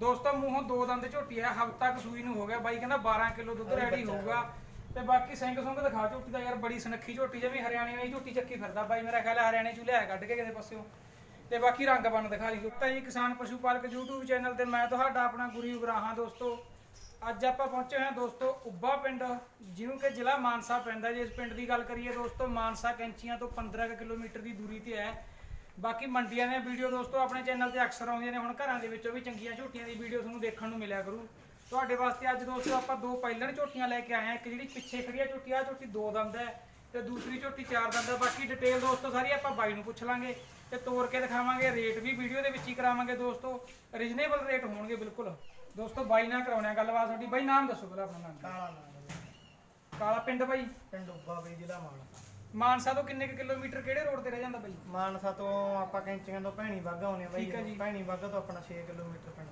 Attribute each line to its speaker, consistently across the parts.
Speaker 1: ਦੋਸਤੋ ਮੂੰਹੋਂ ਦੋ ਦੰਦ ਝੋਟੀ ਹੈ ਹਫਤਾ ਕਸੂਈ ਨੂੰ ਹੋ ਗਿਆ ਬਾਈ ਕਹਿੰਦਾ 12 ਕਿਲੋ ਦੁੱਧ ਰੈਡੀ ਹੋਊਗਾ। ਤੇ ਬਾਕੀ ਸਿੰਘ ਸੁੰਗ ਦਿਖਾ ਝੋਟੀ ਦਾ ਯਾਰ ਬੜੀ ਸੁਨੱਖੀ ਝੋਟੀ ਜਿਵੇਂ ਹਰਿਆਣੇ ਵਾਲੀ ਝੋਟੀ ਚੱਕੀ ਫਿਰਦਾ। ਬਾਈ ਮੇਰਾ ਖਿਆਲ ਹਰਿਆਣੇ ਚੋਂ ਲਿਆ ਕੱਢ ਕੇ ਕਿਤੇ ਪਾਸਿਓ। ਤੇ ਬਾਕੀ ਰੰਗ ਬਣ ਦਿਖਾ ਲਈ। ਝੋਟਾ ਜੀ ਕਿਸਾਨ ਪਸ਼ੂ ਪਾਲਕ YouTube ਚੈਨਲ ਤੇ ਮੈਂ ਤੁਹਾਡਾ ਆਪਣਾ ਗੁਰੀ ਉਗਰਾਹਾਂ ਦੋਸਤੋ। ਅੱਜ ਆਪਾਂ ਪਹੁੰਚੇ ਹੋਏ ਹਾਂ ਦੋਸਤੋ ਉੱਬਾ ਪਿੰਡ ਜਿਹਨੂੰ ਕਿ ਜ਼ਿਲ੍ਹਾ ਮਾਨਸਾ ਪੈਂਦਾ। ਜੇ ਇਸ ਪਿੰਡ ਦੀ ਗੱਲ ਕਰੀਏ ਦੋਸਤੋ ਮਾਨਸਾ ਕੈਂਚੀਆਂ ਤੋਂ 15 ਕੁ ਕਿਲੋਮੀਟਰ ਦੀ ਦੂਰੀ ਤੇ ਹੈ। ਬਾਕੀ ਮੰਡੀਆਂ ਦੀਆਂ ਵੀਡੀਓ ਦੋਸਤੋ ਆਪਣੇ ਚੈਨਲ ਤੇ ਅਕਸਰ ਆਉਂਦੀਆਂ ਨੇ ਹੁਣ ਘਰਾਂ ਦੇ ਵਿੱਚੋਂ ਵੀ ਚੰਗੀਆਂ ਝੋਟੀਆਂ ਦੀ ਵੀਡੀਓ ਤੁਹਾਨੂੰ ਦੇਖਣ ਨੂੰ ਮਿਲਿਆ ਕਰੂ। ਤੁਹਾਡੇ ਵਾਸਤੇ ਅੱਜ ਦੋਸਤੋ ਆਪਾਂ ਦੋ ਪਹਿਲਣ ਝੋਟੀਆਂ ਲੈ ਕੇ ਆਏ ਹਾਂ। ਇੱਕ ਜਿਹੜੀ ਪਿੱਛੇ ਖੜੀ ਆ ਝੋਟੀ ਆ ਝੋਟੀ ਦੋ ਦੰਦ ਹੈ ਤੇ ਦੂਸਰੀ ਝੋਟੀ ਚਾਰ ਦੰਦ ਹੈ। ਬਾਕੀ ਡਿਟੇਲ ਦੋਸਤੋ ਸਾਰੀ ਆਪਾਂ ਬਾਈ ਨੂੰ ਪੁੱਛ ਲਾਂਗੇ ਤੇ ਤੋੜ ਕੇ ਦਿਖਾਵਾਂਗੇ। ਰੇਟ ਵੀ ਵੀਡੀਓ ਦੇ ਵਿੱਚ ਹੀ ਕਰਾਵਾਂਗੇ ਦੋਸਤੋ। ਰੀਜ਼ਨੇਬਲ ਰੇਟ ਹੋਣਗੇ ਬਿਲਕੁਲ। ਦੋਸਤੋ ਬਾਈ ਨਾਲ ਕਰਾਉਣੇ ਆ ਗੱਲਬਾਤ ਤੁਹਾਡੀ। ਬਾਈ ਨਾਮ ਦੱਸੋ ਪਹਿਲਾਂ ਆਪਣਾ ਨਾਮ।
Speaker 2: ਕਾਲਾ ਨਾਮ
Speaker 1: ਕਾਲਾ ਪਿੰਡ ਬਾਈ?
Speaker 2: ਪਿੰਡ ਉੱਬਾ ਬਈ ਜ਼ਿਲ੍ਹਾ ਮਾਨਸਾ।
Speaker 1: ਮਾਨਸਾ ਤੋਂ ਕਿੰਨੇ ਕੁ ਕਿਲੋਮੀਟਰ ਕਿਹੜੇ ਰੋਡ ਤੇ ਰਹਿ ਜਾਂਦਾ ਬਾਈ?
Speaker 2: ਮਾਨਸਾ ਤੋਂ ਆਪਾਂ ਕੈਂਚੀਆਂ ਤੋਂ ਭੈਣੀ ਬਾਗਾ ਆਉਨੇ ਬਾਈ
Speaker 1: ਠੀਕ ਹੈ ਜੀ।
Speaker 2: ਭੈਣੀ ਬਾਗਾ ਤੋਂ ਆਪਣਾ 6 ਕਿਲੋਮੀਟਰ ਆ।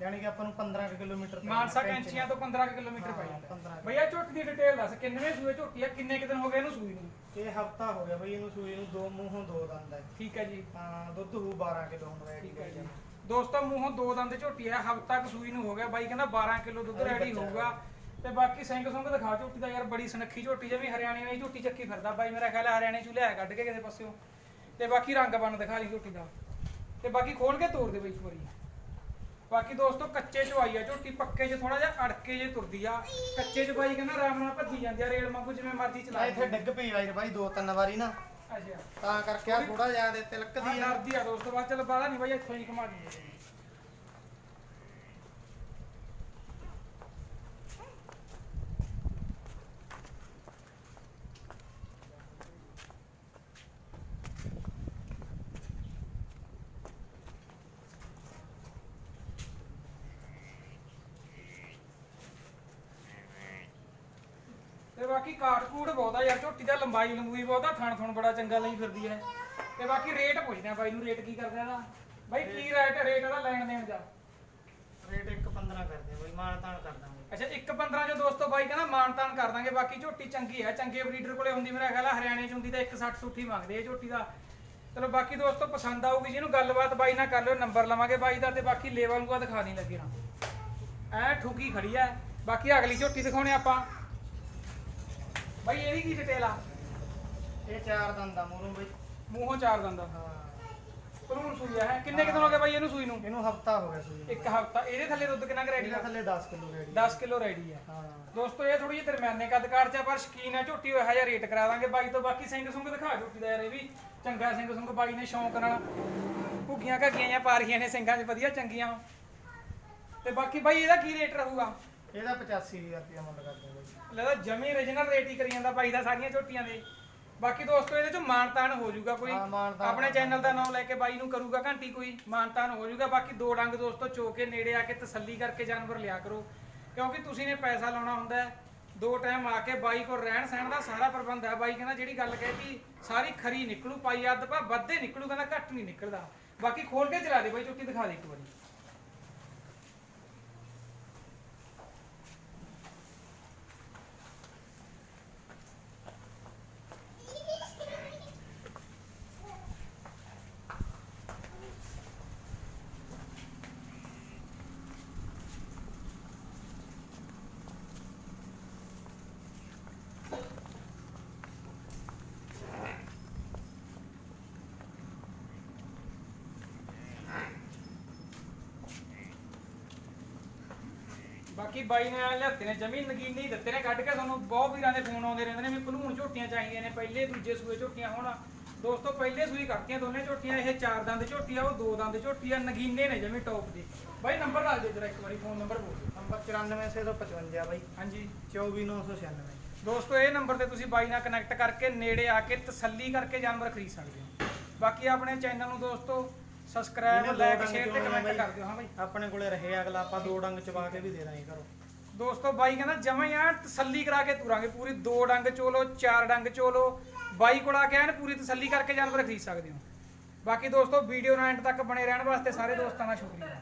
Speaker 2: ਯਾਨੀ ਕਿ ਆਪਾਂ ਨੂੰ 15 ਕੁ ਕਿਲੋਮੀਟਰ
Speaker 1: ਮਾਨਸਾ ਕੈਂਚੀਆਂ। ਤੋਂ 15 ਕੁ ਕਿਲੋਮੀਟਰ ਪੈ
Speaker 2: ਹਾਂ,
Speaker 1: ਜਾਂਦਾ
Speaker 2: 15
Speaker 1: ਭਈਆ ਝੋਟੀ ਦੀ ਡਿਟੇਲ ਦੱਸ ਕਿੰਨਵੇਂ ਸੂਏ ਝੋਟੀ ਆ ਕਿੰਨੇ ਕੁ ਦਿਨ ਹੋ ਗਏ ਇਹਨੂੰ ਸੂਈ ਨੂੰ?
Speaker 2: ਇਹ ਹਫਤਾ ਹੋ ਗਿਆ ਬਈ ਇਹਨੂੰ ਸੂਈ ਨੂੰ ਦੋ ਮੂੰਹੋਂ ਦੋ ਦੰਦ ਹੈ
Speaker 1: ਠੀਕ ਹੈ ਜੀ।
Speaker 2: ਹਾਂ ਦੁੱਧ ਹੂ 12 ਕਿਲੋ ਹੁਣ ਰੈਡੀ
Speaker 1: ਠੀਕ ਹੈ ਜੀ। ਦੋਸਤੋ ਮੂੰਹੋਂ ਦੋ ਦੰਦ ਝੋਟੀ ਹੈ ਹਫਤਾ ਕੁ ਸੂਈ ਨੂੰ ਹੋ ਗਿਆ। ਬਾਈ ਕਹਿੰਦਾ 12 ਕਿਲੋ ਦੁੱਧ ਰੈਡੀ
Speaker 2: ਬੱਚਾ।
Speaker 1: ਹੋਊਗਾ। ਤੇ ਬਾਕੀ ਸਿੰਘ ਸੁੰਗ ਦਿਖਾ ਝੋਟੀ ਦਾ ਯਾਰ ਬੜੀ ਸੁਨੱਖੀ ਝੋਟੀ ਜਿਵੇਂ ਹਰਿਆਣੇ ਵਾਲੀ ਝੋਟੀ ਚੱਕੀ ਫਿਰਦਾ ਬਾਈ ਮੇਰਾ ਖਿਆਲ ਹੈ ਹਰਿਆਣੇ ਚੋਂ ਲਿਆ ਕੱਢ ਕੇ ਕਿਸੇ ਪਾਸਿਓ। ਤੇ ਬਾਕੀ ਰੰਗ ਬਣ ਦਿਖਾ ਲਈ ਝੋਟੀ ਦਾ। ਤੇ ਬਾਕੀ ਖੋਲ ਕੇ ਤੋੜ ਦੇ ਬਈ ਇੱਕ ਵਾਰੀ। ਬਾਕੀ ਦੋਸਤੋ ਕੱਚੇ ਚ ਆਈ ਆ ਝੋਟੀ ਪੱਕੇ ਚ ਥੋੜਾ ਜਿਹਾ ਅੜਕੇ ਜੇ ਤੁਰਦੀ ਆ। ਕੱਚੇ ਚ ਬਾਈ ਕਹਿੰਦਾ ਆਰਾਮ ਨਾਲ ਭੱਜੀ ਜਾਂਦੀ ਆ ਰੇਲ ਵਾਂਗੂ ਜਿਵੇਂ ਮਰਜ਼ੀ ਚਲਾ
Speaker 2: ਇੱਥੇ ਡਿੱਗ ਪਈ ਵਾਰੀ ਬਾਈ ਦੋ ਤਿੰਨ ਵਾਰੀ ਨਾ।
Speaker 1: ਅੱਛਾ।
Speaker 2: ਤਾਂ ਕਰਕੇ ਆ ਥੋੜਾ ਜਿਹਾ ਦੇ ਤਿਲਕਦੀ ਆ।
Speaker 1: ਡਰਦੀ ਆ ਦੋਸਤੋ ਬਾਅਦ ਚੱਲ ਬਾਹਲਾ ਨਹੀਂ ਬਾਈ ਇੱਥੋਂ ਹੀ ਘੁਮਾ ਦਿੰਦੇ ਬਾਕੀ ਕਾਟ ਕੂੜ ਬਹੁਤਾ ਯਾਰ ਝੋਟੀ ਦਾ ਲੰਬਾਈ ਲੰਬੂਈ ਬਹੁਤਾ ਥਣ ਥਣ ਬੜਾ ਚੰਗਾ ਲਈ ਫਿਰਦੀ ਹੈ ਤੇ ਬਾਕੀ ਰੇਟ ਪੁੱਛਦੇ ਆ ਬਾਈ ਨੂੰ ਰੇਟ ਕੀ ਕਰਦਾ ਇਹਦਾ? ਬਾਈ ਕੀ ਰੇਟ ਰੇਟ ਇਹਦਾ ਲੈਣ ਦੇਣ ਦਾ?
Speaker 2: ਰੇਟ 1.15 ਕਰਦੇ ਬਈ ਮਾਨ ਤਾਨ ਕਰ ਦਾਂਗੇ।
Speaker 1: ਅੱਛਾ 1.15 ਜੋ ਦੋਸਤੋ ਬਾਈ ਕਹਿੰਦਾ ਮਾਨਤਾਨ ਕਰ ਦਾਂਗੇ ਬਾਕੀ ਝੋਟੀ ਚੰਗੀ ਹੈ ਚੰਗੇ ਬਰੀਡਰ ਕੋਲੇ ਹੁੰਦੀ ਮੇਰਾ ਖਿਆਲ ਹਰਿਆਣੇ ਚ ਹੁੰਦੀ ਤਾਂ 160 ਸੁੱਠੀ ਮੰਗਦੇ ਇਹ ਝੋਟੀ ਦਾ। ਚਲੋ ਬਾਕੀ ਦੋਸਤੋ ਪਸੰਦ ਆਊਗੀ ਜਿਹਨੂੰ ਗੱਲਬਾਤ ਬਾਈ ਨਾਲ ਕਰ ਲਿਓ ਨੰਬਰ ਲਵਾਂਗੇ ਬਾਈ ਦਾ ਤੇ ਬਾਕੀ ਲੇਵਲ ਨੂੰ ਦਿਖਾ ਨਹੀਂ ਲੱਗੇ ਨਾ। ਐ ਠੁਕੀ ਖੜੀ ਐ। ਬਾਕੀ ਅਗਲੀ ਝੋਟੀ ਦਿਖਾਉਣੇ ਆਪਾਂ। ਬਾਈ ਇਹਦੀ ਕੀ ਡਿਟੇਲ ਆ?
Speaker 2: ਇਹ ਚਾਰ ਦੰਦ ਮੂੰਹੋਂ ਬਈ।
Speaker 1: ਮੂੰਹੋਂ ਚਾਰ ਦੰਦਾ
Speaker 2: ਹਾਂ।
Speaker 1: ਭਰੂਣ ਸੂਈ ਆ ਹੈ? ਕਿੰਨੇ ਕਿਦੋਂ ਹੋ ਗਏ ਬਾਈ ਇਹਨੂੰ ਸੂਈ ਨੂੰ?
Speaker 2: ਇਹਨੂੰ ਹਫਤਾ ਹੋ ਗਿਆ ਸੂਈ ਨੂੰ।
Speaker 1: ਇੱਕ ਹਫਤਾ। ਇਹਦੇ ਥੱਲੇ ਦੁੱਧ ਕਿੰਨਾ ਕੁ ਰੈਡੀ
Speaker 2: ਇਹਦਾ
Speaker 1: ਆ?
Speaker 2: ਥੱਲੇ 10 ਕਿਲੋ ਰੈਡੀ
Speaker 1: 10 ਕਿਲੋ ਰੈਡੀ ਆ।
Speaker 2: ਹਾਂ।
Speaker 1: ਦੋਸਤੋ ਇਹ ਥੋੜੀ ਜਿਹੀ ਦਰਮਿਆਨੇ ਕੱਦਕਾਰ ਚ ਆ ਪਰ ਸ਼ਕੀਨ ਆ ਝੋਟੀ ਹੋਇਆ ਜਿਹਾ ਰੇਟ ਕਰਾ ਦਾਂਗੇ। ਬਾਈ ਤੋਂ ਬਾਕੀ ਸਿੰਘ ਸੁੰਗ ਦਿਖਾ ਝੋਟੀ ਦਾ ਯਾਰ ਇਹ ਵੀ। ਚੰਗਾ ਸਿੰਘ ਸੁੰਗ ਬਾਈ ਨੇ ਸ਼ੌਂਕ ਨਾਲ ਭੁੱਗੀਆਂ ਘੱਗੀਆਂ ਜਾਂ ਪਾ ਰਹੀਆਂ ਨੇ ਸਿੰਘਾਂ 'ਚ ਵਧੀਆ ਚੰਗੀਆਂ। ਤੇ ਬਾਕੀ ਬਾਈ ਇਹਦਾ ਕੀ ਰੇਟ ਰਹੂਗਾ?
Speaker 2: ਇਹਦਾ 85000 ਰੁਪਏ ਮੁੱਲ ਕਰਦੇ ਆ ਬਈ।
Speaker 1: ਲੱਗਦਾ ਜਮੀ origignal ਰੇਟ ਹੀ ਕਰੀ ਜਾਂਦਾ ਬਾਈ ਦਾ ਸਾਰੀਆਂ ਝੋਟੀਆਂ ਦੇ। ਬਾਕੀ ਦੋਸਤੋ ਇਹਦੇ ਚੋਂ ਮਾਨਤਾਨ ਹੋ ਜਾਊਗਾ ਕੋਈ।
Speaker 2: ਹਾਂ, ਮਾਣ-ਤਾਣ
Speaker 1: ਆਪਣੇ ਚੈਨਲ ਦਾ ਨਾਮ ਲੈ ਕੇ ਬਾਈ ਨੂੰ ਕਰੂਗਾ ਘੰਟੀ ਕੋਈ। ਮਾਨਤਾਨ ਹੋ ਜਾਊਗਾ। ਬਾਕੀ ਦੋ ਡੰਗ ਦੋਸਤੋ ਚੋ ਕੇ ਨੇੜੇ ਆ ਕੇ ਤਸੱਲੀ ਕਰਕੇ ਜਾਨਵਰ ਲਿਆ ਕਰੋ। ਕਿਉਂਕਿ ਤੁਸੀਂ ਨੇ ਪੈਸਾ ਲਾਉਣਾ ਹੁੰਦਾ ਹੈ। ਦੋ ਟਾਈਮ ਆ ਕੇ ਬਾਈ ਕੋਲ ਰਹਿਣ ਸਹਿਣ ਦਾ ਸਾਰਾ ਪ੍ਰਬੰਧ ਹੈ। ਬਾਈ ਕਹਿੰਦਾ ਜਿਹੜੀ ਗੱਲ ਕਹਿਤੀ ਸਾਰੀ ਖਰੀ ਨਿਕਲੂ ਪਾਈ ਅੱਧ ਪਾ ਵੱਧੇ ਨਿਕਲੂ ਕਹਿੰਦਾ ਘੱਟ ਨਹੀਂ ਨਿਕਲਦਾ। ਬਾਕੀ ਖੋਲ ਕੇ ਚਲਾ ਦੇ ਬਾਈ ਝੋਟੀ ਦਿਖਾ ਦੇ ਇੱਕ ਵਾਰੀ। ਬਾਕੀ ਬਾਈ ਨੇ ਲਿਆਤੇ ਨੇ ਜ਼ਮੀਨ ਨਗੀਨ ਦਿੱਤੇ ਨੇ ਕੱਢ ਕੇ ਤੁਹਾਨੂੰ ਬਹੁਤ ਵੀਰਾਂ ਦੇ ਫੋਨ ਆਉਂਦੇ ਰਹਿੰਦੇ ਨੇ ਵੀ ਭਲੂਣ ਝੋਟੀਆਂ ਚਾਹੀਦੀਆਂ ਨੇ ਪਹਿਲੇ ਦੂਜੇ ਸੂਏ ਝੋਟੀਆਂ ਹੋਣ। ਦੋਸਤੋ ਪਹਿਲੇ ਸੂਈ ਕਰਤੀਆਂ ਦੋਨੇ ਝੋਟੀਆਂ ਇਹ ਚਾਰ ਦੰਦ ਝੋਟੀ ਆ ਉਹ ਦੋ ਦੰਦ ਝੋਟੀ ਆ ਨਗੀਨੇ ਨੇ ਜਮੀ ਟੌਪ ਦੇ। ਬਾਈ ਨੰਬਰ ਦੱਸ ਦਿਓ ਜਰਾ ਇੱਕ ਵਾਰੀ ਫੋਨ ਨੰਬਰ ਬੋਲ ਦਿਓ।
Speaker 2: ਨੰਬਰ 94655 ਬਾਈ।
Speaker 1: ਹਾਂਜੀ।
Speaker 2: 24996
Speaker 1: ਦੋਸਤੋ ਇਹ ਨੰਬਰ ਤੇ ਤੁਸੀਂ ਬਾਈ ਨਾਲ ਕਨੈਕਟ ਕਰਕੇ ਨੇੜੇ ਆ ਕੇ ਤਸੱਲੀ ਕਰਕੇ ਜਾਨਵਰ ਖਰੀਦ ਸਕਦੇ ਹੋ। ਬਾਕੀ ਆਪਣੇ ਚੈਨਲ ਨੂੰ ਦੋਸਤੋ ਸਬਸਕ੍ਰਾਈਬ ਲਾਈਕ ਸ਼ੇਅਰ ਤੇ ਕਮੈਂਟ। ਕਰ ਦਿਓ ਹਾਂ ਬਾਈ।
Speaker 2: ਆਪਣੇ ਕੋਲੇ ਰਹੇ ਅਗਲਾ ਆਪਾਂ ਦੋ ਡੰਗ ਚਬਾ ਕੇ ਵੀ ਦੇ ਦਾਂਗੇ ਘਰੋਂ।
Speaker 1: ਦੋਸਤੋ ਬਾਈ ਕਹਿੰਦਾ ਜਮਾਂ ਆ ਤਸੱਲੀ ਕਰਾ ਕੇ ਤੁਰਾਂਗੇ ਪੂਰੀ। ਦੋ ਡੰਗ ਚੋਲੋ ਚਾਰ ਡੰਗ ਚੋਲੋ। ਬਾਈ ਕੋਲ ਆ ਕੇ ਐਨ ਪੂਰੀ ਤਸੱਲੀ ਕਰਕੇ ਜਾਨਵਰ ਖਰੀਦ ਸਕਦੇ ਹੋ। ਬਾਕੀ ਦੋਸਤੋ ਵੀਡੀਓ ਨਾਲ ਐਂਡ ਤੱਕ ਬਣੇ ਰਹਿਣ ਵਾਸਤੇ ਸਾਰੇ ਦੋਸਤਾਂ ਦਾ ਸ਼ੁਕਰੀਆ।